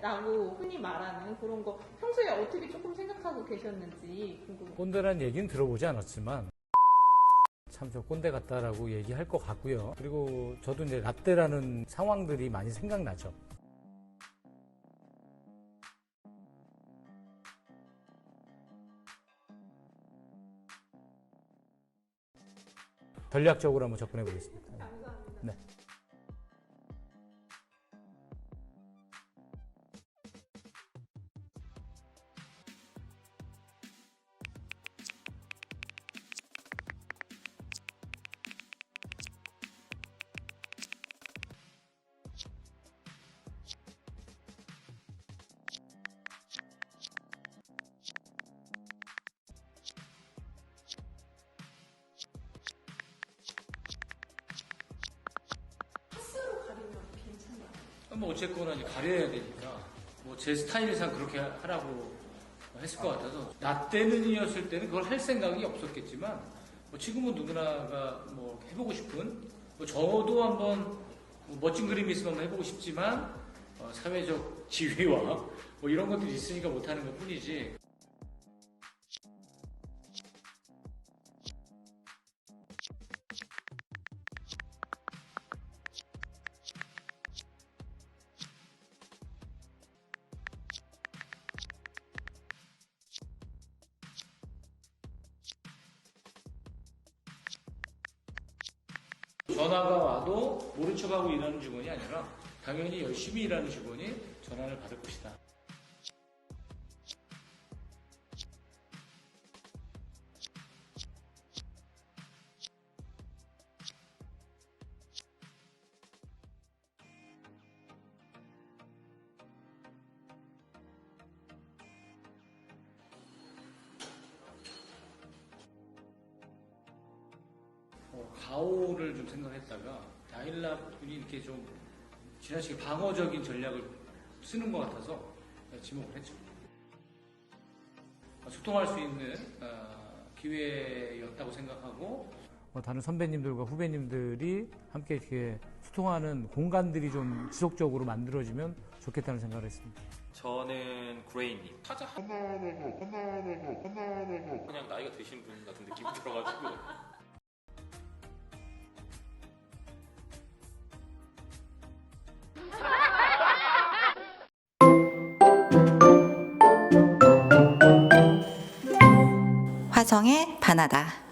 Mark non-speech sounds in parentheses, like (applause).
꼰대라고 흔히 말하는 그런 거 평소에 어떻게 조금 생각하고 계셨는지 궁금해요. 꼰대란 얘기는 들어보지 않았지만 참 저 꼰대 같다라고 얘기할 것 같고요. 그리고 저도 이제 라떼라는 상황들이 많이 생각나죠. 전략적으로 한번 접근해 보겠습니다. 감사합니다. 네. 뭐 어쨌거나 이제 가려야 되니까 뭐 제 스타일상 그렇게 하라고 했을 것 같아서 나 때는이었을 때는 그걸 할 생각이 없었겠지만 뭐 지금은 누구나가 뭐 해보고 싶은 뭐 저도 한번 뭐 멋진 그림이 있으면 해보고 싶지만 어, 사회적 지위와 뭐 이런 것들이 있으니까 못하는 것 뿐이지 전화가 와도 모른 척하고 일하는 직원이 아니라 당연히 열심히 일하는 직원이 전화를 받을 것이다. 가오를 좀 생각했다가 다일라 분이 이렇게 좀 지나치게 방어적인 전략을 쓰는 것 같아서 지목을 했죠. 어, 소통할 수 있는 어, 기회였다고 생각하고 어, 다른 선배님들과 후배님들이 함께 이렇게 소통하는 공간들이 좀 지속적으로 만들어지면 좋겠다는 생각을 했습니다. 저는 구레이님 타자 하나 하나가 하나 하나가 하나 하나가 그냥 나이가 드신 분 같은 느낌이 들어가지고 (laughs) 화성의 바나다.